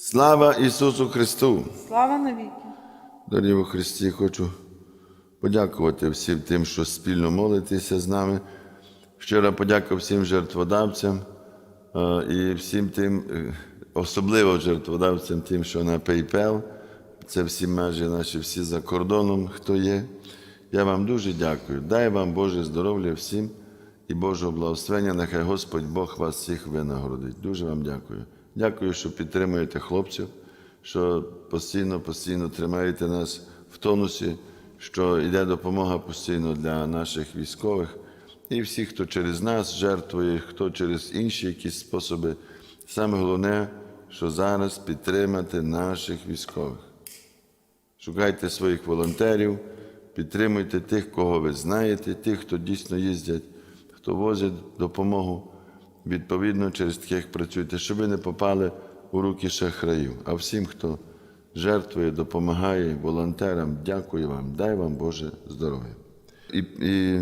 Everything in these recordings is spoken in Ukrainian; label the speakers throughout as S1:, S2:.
S1: Слава Ісусу Христу!
S2: Слава навіки!
S1: Дорогі у Христі, хочу подякувати всім тим, що спільно молитеся з нами. Щира подяка всім жертводавцям е, і всім тим, е, особливо жертводавцям, тим, що на PayPal. Це всі межі наші, всі за кордоном, хто є. Я вам дуже дякую. Дай вам Боже здоров'я всім і Божого благословення. Нехай Господь Бог вас всіх винагородить. Дуже вам дякую. Дякую, що підтримуєте хлопців, що постійно, постійно тримаєте нас в тонусі, що йде допомога постійно для наших військових і всіх, хто через нас жертвує, хто через інші якісь способи. Саме головне, що зараз підтримати наших військових. Шукайте своїх волонтерів, підтримуйте тих, кого ви знаєте, тих, хто дійсно їздять, хто возить допомогу. Відповідно, через таких працюйте, щоб ви не попали у руки шахраїв. А всім, хто жертвує, допомагає волонтерам, дякую вам, дай вам Боже здоров'я. І, і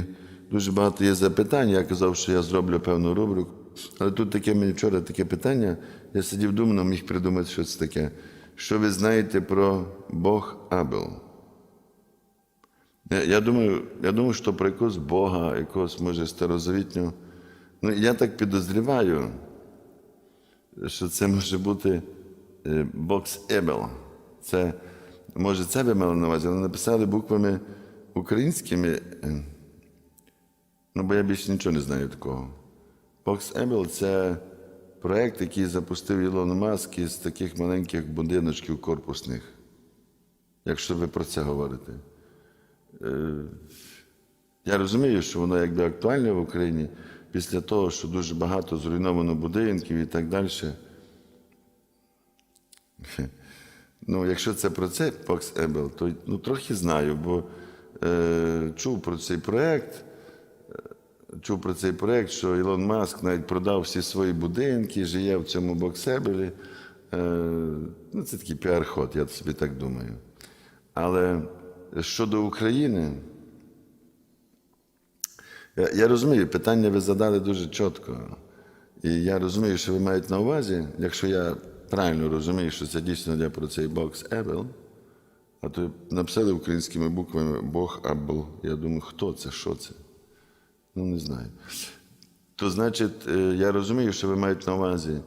S1: дуже багато є запитань. Я казав, що я зроблю певну рубрику. Але тут таке мені вчора таке питання. Я сидів думав, міг придумати, що це таке. Що ви знаєте про Бог Абел? Я, я, думаю, я думаю, що про якогось Бога, якогось, може, старозавітнього. Ну, я так підозріваю, що це може бути е, Бокс Ебел. Це, може, це ви мали на увазі, але написали буквами українськими. е, Ну, бо я більше нічого не знаю такого. Бокс Ебел це проєкт, який запустив Ілон Маск із таких маленьких будиночків корпусних, якщо ви про це говорите. Е, Я розумію, що воно якби актуальне в Україні після того, що дуже багато зруйновано будинків і так далі. Ну, якщо це про це Бокс Ебел, то ну, трохи знаю, бо е, чув про цей проєкт, е, чув про цей проєкт, що Ілон Маск навіть продав всі свої будинки, живе в цьому боксебелі. Е, ну, це такий піар-ход, я собі так думаю. Але щодо України, я, розумію, питання ви задали дуже чітко. І я розумію, що ви маєте на увазі, якщо я правильно розумію, що це дійсно йде про цей бокс Ебел, а то написали українськими буквами Бог Абл. Я думаю, хто це, що це? Ну, не знаю. То значить, е, я розумію, що ви маєте на увазі.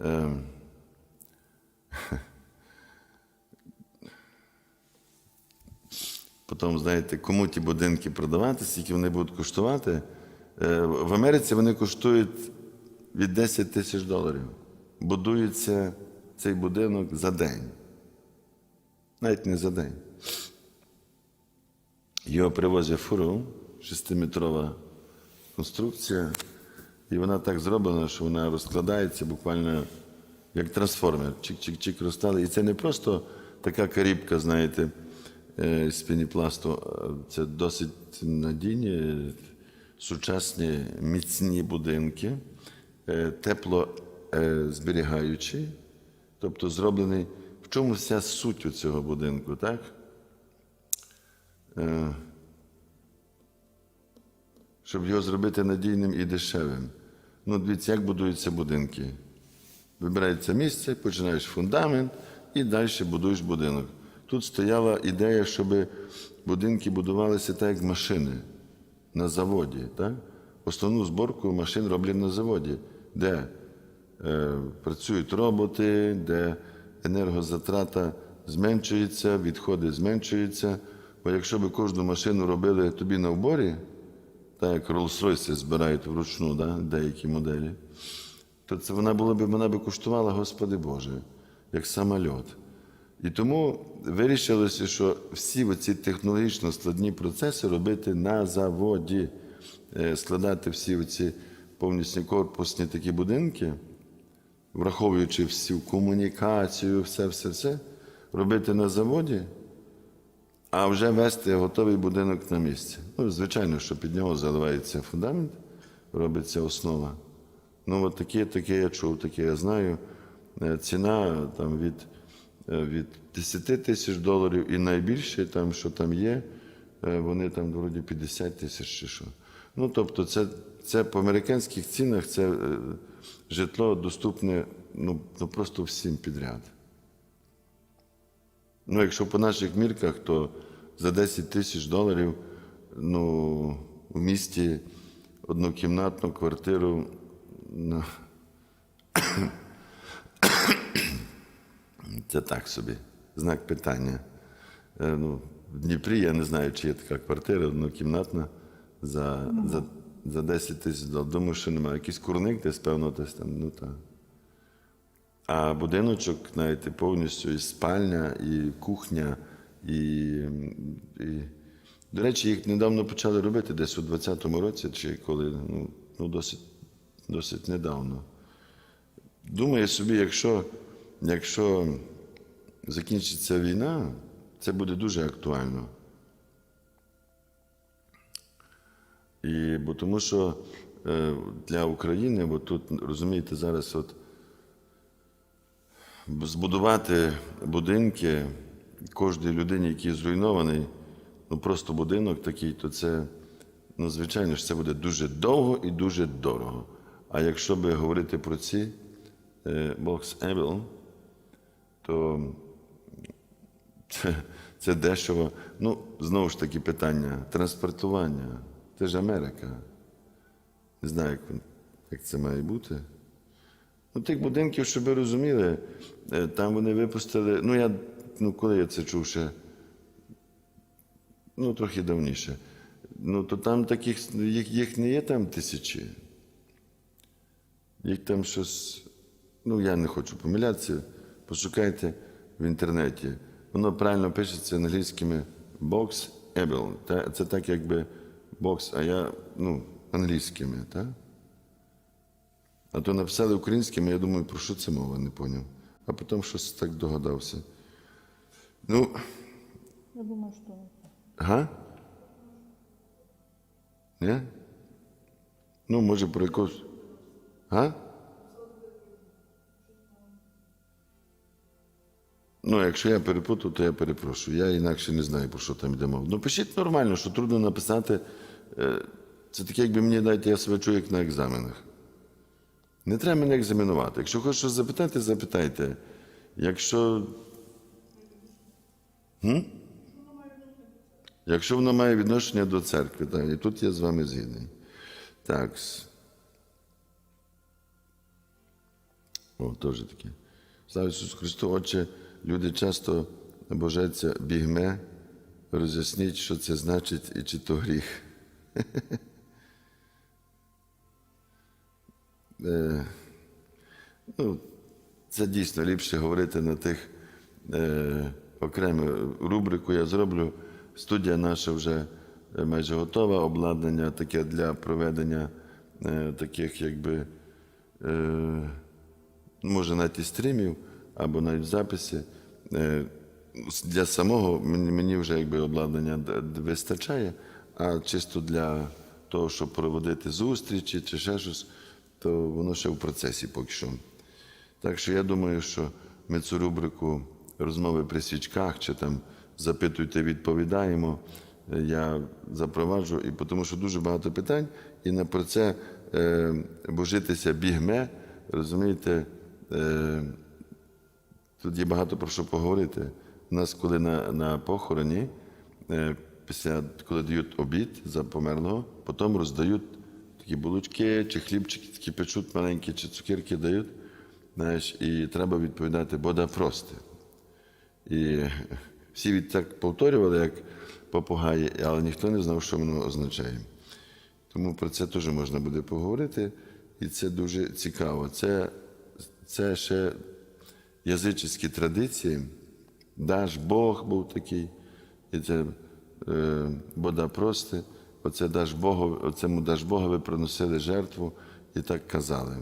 S1: е, Потім, знаєте, кому ті будинки продавати, скільки вони будуть коштувати. Е, В Америці вони коштують від 10 тисяч доларів. Будується цей будинок за день. Навіть не за день. Його привозять фуру, шестиметрова конструкція, і вона так зроблена, що вона розкладається буквально як трансформер. Чик-чик-чик розстали. І це не просто така карібка, знаєте, з пініпласту. Це досить надійні, сучасні, міцні будинки, е, тепло е, зберігаючі, тобто зроблений. В чому вся суть у цього будинку, так? Е, Щоб його зробити надійним і дешевим. Ну, дивіться, як будуються будинки. Вибирається місце, починаєш фундамент і далі будуєш будинок. Тут стояла ідея, щоб будинки будувалися так, як машини на заводі. Так? Основну зборку машин роблять на заводі, де е, працюють роботи, де енергозатрата зменшується, відходи зменшуються. Бо якщо б кожну машину робили тобі на вборі, так як Rolls-Royce збирають вручну да, деякі моделі, то це вона була б, вона б коштувала, Господи Боже, як самольот. І тому вирішилося, що всі оці технологічно складні процеси робити на заводі, Е, складати всі оці повністю корпусні такі будинки, враховуючи всю комунікацію, все, все, все, робити на заводі, а вже вести готовий будинок на місці. Ну, звичайно, що під нього заливається фундамент, робиться основа. Ну, от таке, таке я чув, таке я знаю. Е, Ціна там від, від 10 тисяч доларів і найбільше, там, що там є, е, вони там вроді 50 тисяч чи що. Ну, тобто, це, це по американських цінах це е, житло доступне ну, ну просто всім підряд. Ну, якщо по наших мірках, то за 10 тисяч доларів ну, в місті однокімнатну квартиру. Ну, це так собі. Знак питання. Е, Ну, в Дніпрі я не знаю, чи є така квартира однокімнатна за, за, за 10 тисяч доларів. Думаю, що немає. Якийсь курник десь, певно, десь там. Ну, так. А будиночок, знаєте, повністю і спальня, і кухня, і, і. До речі, їх недавно почали робити десь у 20-му році, чи коли ну, ну досить, досить недавно. Думаю собі, якщо, якщо закінчиться війна, це буде дуже актуально. І, бо тому що е, для України, бо тут, розумієте, зараз от збудувати будинки кожній людині, який зруйнований, ну просто будинок такий, то це, ну, звичайно ж, це буде дуже довго і дуже дорого. А якщо би говорити про ці е, Box Able, то це, це дешево. Ну, знову ж таки, питання транспортування. Це ж Америка. Не знаю, як, як це має бути. Ну, тих будинків, щоб ви розуміли, е, там вони випустили. Ну, я, ну, коли я це чув ще, ну, трохи давніше. Ну, то там таких, їх, їх не є там тисячі. Їх там щось, ну, я не хочу помилятися, пошукайте в інтернеті. Воно правильно пишеться англійськими box able. Це так, якби box, а я, ну, англійськими, так? А то написали українськими, я думаю, про що це мова, не поняв. А потім щось так догадався. Ну,
S2: Я думаю, что
S1: га? Ні? Ну, може, про якогось. Га? Ну, якщо я перепутав, то я перепрошую. Я інакше не знаю, про що там йде мова. Ну, пишіть нормально, що трудно написати. Е, Це таке, якби мені дайте, я себе чую, як на екзаменах. Не треба мене екзаменувати. Якщо хочеш щось запитати, запитайте. Якщо. М? Якщо воно має відношення до церкви, так, і тут я з вами згідний. Так. О, теж таке. Слава Ісусу Христу, Отче, люди часто божаться бігме, роз'ясніть, що це значить і чи то гріх. Е, ну, це дійсно ліпше говорити на тих е, окрему рубрику я зроблю. Студія наша вже е, майже готова, обладнання таке для проведення е, таких, якби, е, може навіть і стрімів або навіть в записі. Е, для самого мені, вже якби обладнання вистачає, а чисто для того, щоб проводити зустрічі чи ще щось, то воно ще в процесі поки що. Так що я думаю, що ми цю рубрику розмови при свічках чи там запитуйте, відповідаємо. Я запроваджу, і тому що дуже багато питань, і на про це е, божитися бігме, розумієте, е, тут є багато про що поговорити. У нас, коли на, на похороні, е, після, коли дають обід за померлого, потім роздають такі булочки чи хлібчики, такі печуть маленькі, чи цукерки дають. Знаєш, і треба відповідати Бода прости. І всі від так повторювали, як попугаї, але ніхто не знав, що воно означає. Тому про це теж можна буде поговорити, і це дуже цікаво. Це, це ще язичні традиції. Даш Бог був такий, і це е, Бода прости. Оце даш Богу, оцему даш Бога ви приносили жертву і так казали.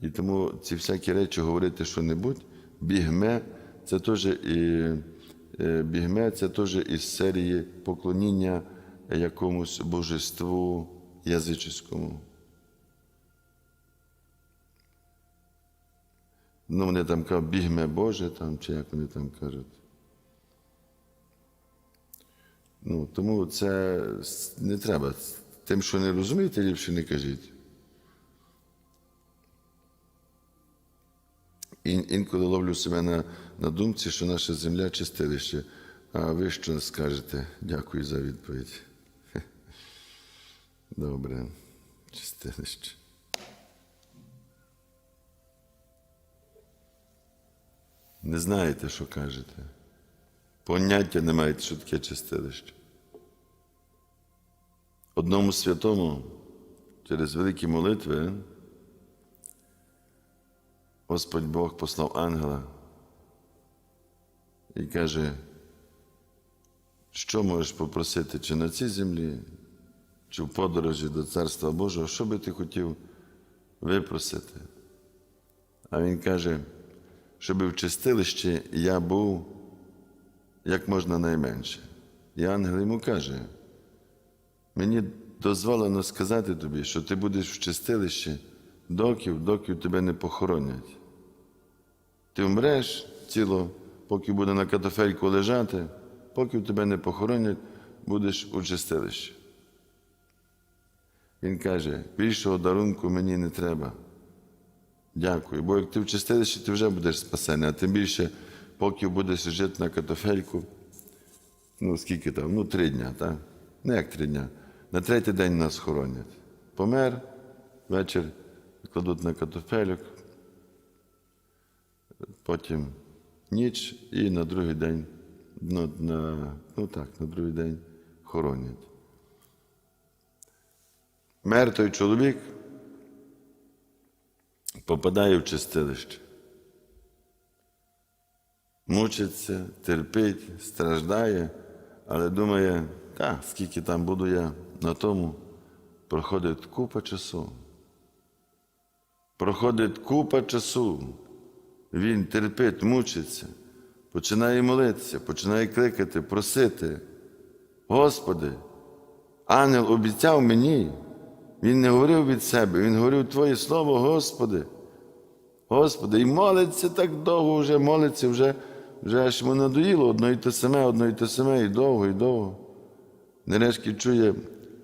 S1: І тому ці всякі речі говорити що-небудь, бігме це теж і е, бігме це теж із серії поклоніння якомусь божеству язичському. Ну, вони там кажуть, бігме Боже, там, чи як вони там кажуть. Ну, тому це не треба. Тим, що не розумієте, ліпше не кажіть. І інколи ловлю себе на, на думці, що наша земля чистилище. А ви що скажете? Дякую за відповідь. Добре, чистилище. Не знаєте, що кажете. Поняття не маєте, що таке чистилище. Одному святому через великі молитви Господь Бог послав ангела і каже, що можеш попросити, чи на цій землі, чи в подорожі до Царства Божого, що би ти хотів випросити? А він каже, щоб в чистилищі я був як можна найменше. І ангел йому каже, мені дозволено сказати тобі, що ти будеш в чистилищі доків, доків тебе не похоронять. Ти вмреш ціло, поки буде на катафельку лежати, поки тебе не похоронять, будеш у чистилищі. Він каже, більшого дарунку мені не треба. Дякую. Бо як ти в ти вже будеш спасений, а тим більше, поки будеш жити на катафельку, ну скільки там, ну три дня, так? Не як три дня. На третій день нас хоронять. Помер, вечір кладуть на катафельок, потім ніч і на другий день, ну, на, ну так, на другий день хоронять. Мертвий чоловік попадає в чистилище. Мучиться, терпить, страждає, але думає, та, скільки там буду я на тому, проходить купа часу. Проходить купа часу. Він терпить, мучиться, починає молитися, починає кликати, просити. Господи, ангел обіцяв мені. Він не говорив від себе, він говорив Твоє слово, Господи. Господи, і молиться так довго вже, молиться, вже, вже аж йому надоїло одно і те саме, одно і те саме, і довго, і довго. Нарешті чує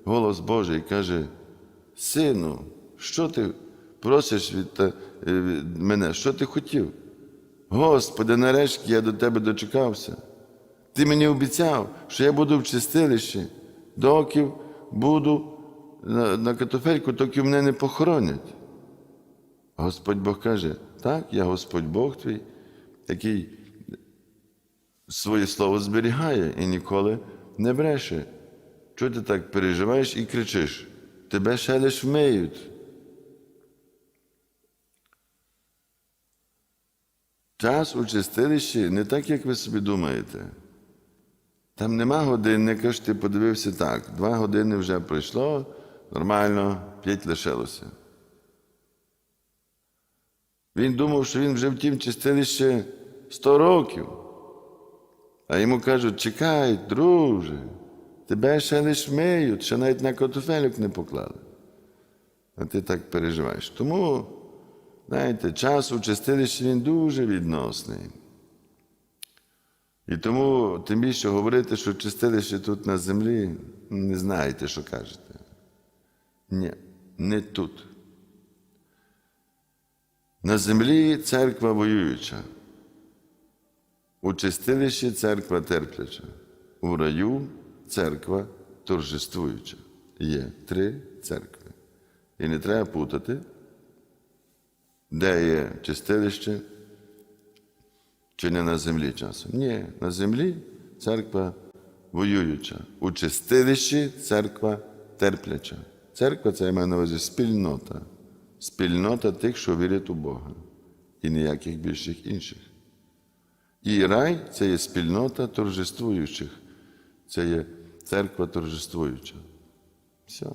S1: голос Божий і каже: Сину, що ти просиш е, від мене? Що ти хотів? Господи, нарешті я до тебе дочекався. Ти мені обіцяв, що я буду в чистилищі, доки буду на, на катофельку, доки мене не похоронять. Господь Бог каже, так, я Господь Бог твій, який своє слово зберігає і ніколи не бреше. Чого ти так переживаєш і кричиш? Тебе ще лиш вмиють. Час у чистилищі не так, як ви собі думаєте. Там нема годинника, що ти подивився так. Два години вже пройшло, нормально, п'ять лишилося. Він думав, що він вже в тім чистилище 100 років. А йому кажуть, чекай, друже, тебе ще лиш миють, ще навіть на котофелюк не поклали. А ти так переживаєш. Тому, знаєте, час у чистилищі він дуже відносний. І тому, тим більше говорити, що чистилище тут на землі, не знаєте, що кажете. Ні, не тут. На землі церква воююча, у чистилищі церква терпляча, у раю церква торжествуюча. Є три церкви. І не треба путати, де є чистилище, чи не на землі часом. Ні, на землі церква воююча, у чистилищі церква терпляча. Церква це я маю на увазі спільнота. Спільнота тих, що вірять у Бога, і ніяких більших інших. І рай це є спільнота торжествуючих, це є церква торжествуюча. Все.